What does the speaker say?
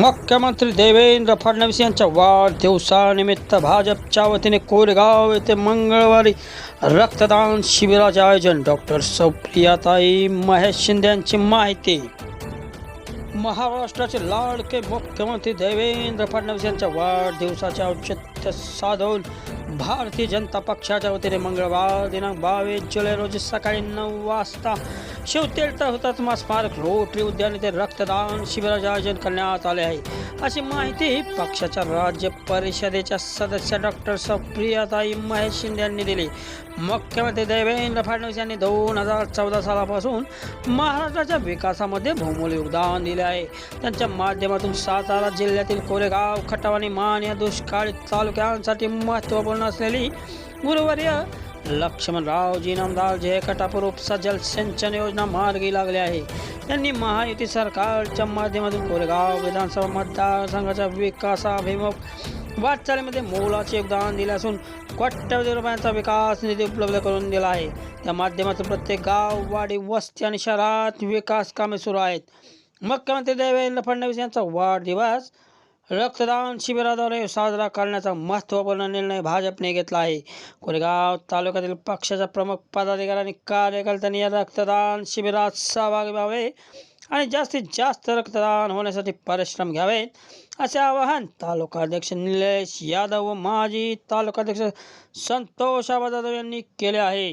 मुख्यमंत्री देवेंद्र फडणवीस यांच्या वाढदिवसानिमित्त भाजपच्या वतीने कोरेगाव येथे मंगळवारी रक्तदान शिबिराचे आयोजन. डॉक्टर सुप्रियाताई महेश शिंदे यांची माहिती. महाराष्ट्राचे लाडके मुख्यमंत्री देवेंद्र फडणवीस यांच्या वाढदिवसाचे औचित्य साधून भारतीय जनता पक्षाच्या वतीने मंगळवार दिनांक बावीस जुलै रोजी सकाळी नऊ वाजता शिवतीर्थ हुतात्मा स्मारक रोटरी उद्यान येथे रक्तदान शिबिराचे आयोजन करण्यात आले आहे. अशी माहिती पक्षाच्या राज्य परिषदेच्या सदस्य डॉक्टर सुप्रियाताई महेश शिंदे यांनी दिली. मुख्यमंत्री देवेंद्र फडणवीस यांनी दोन हजार चौदा सालापासून महाराष्ट्राच्या विकासामध्ये बहुमोल योगदान दिले आहे. त्यांच्या माध्यमातून सातारा जिल्ह्यातील कोरेगाव खटाव आणि मान या दुष्काळी तालुक्यांसाठी महत्त्वपूर्ण असलेली गुरुवर्य लक्ष्मणरावजी नामदार जय कटापूर उपसा जलसिंचन योजना मार्गी लागली आहे. त्यांनी महायुती सरकारच्या माध्यमातून कोरेगाव विधानसभा मतदारसंघाच्या विकासाभिमुख वाटचालीमध्ये मोलाचे योगदान दिले असून कोट्यवधी रुपयांचा विकास निधी उपलब्ध करून दिला आहे. त्या माध्यमातून प्रत्येक गाव वाडी वस्ती आणि शहरात विकास कामे सुरू आहेत. मुख्यमंत्री देवेंद्र फडणवीस यांचा वाढदिवस रक्तदान शिबिराद्वारे साजरा करण्याचा महत्त्वपूर्ण निर्णय भाजपने घेतला आहे. कोरेगाव तालुक्यातील पक्षाच्या प्रमुख पदाधिकारी आणि कार्यकर्त्यांनी या रक्तदान शिबिरात सहभागी व्हावे आणि जास्तीत जास्त रक्तदान होण्यासाठी परिश्रम घ्यावेत असे आवाहन तालुकाध्यक्ष निलेश यादव व माजी तालुकाध्यक्ष संतोष आबा यांनी केले आहे.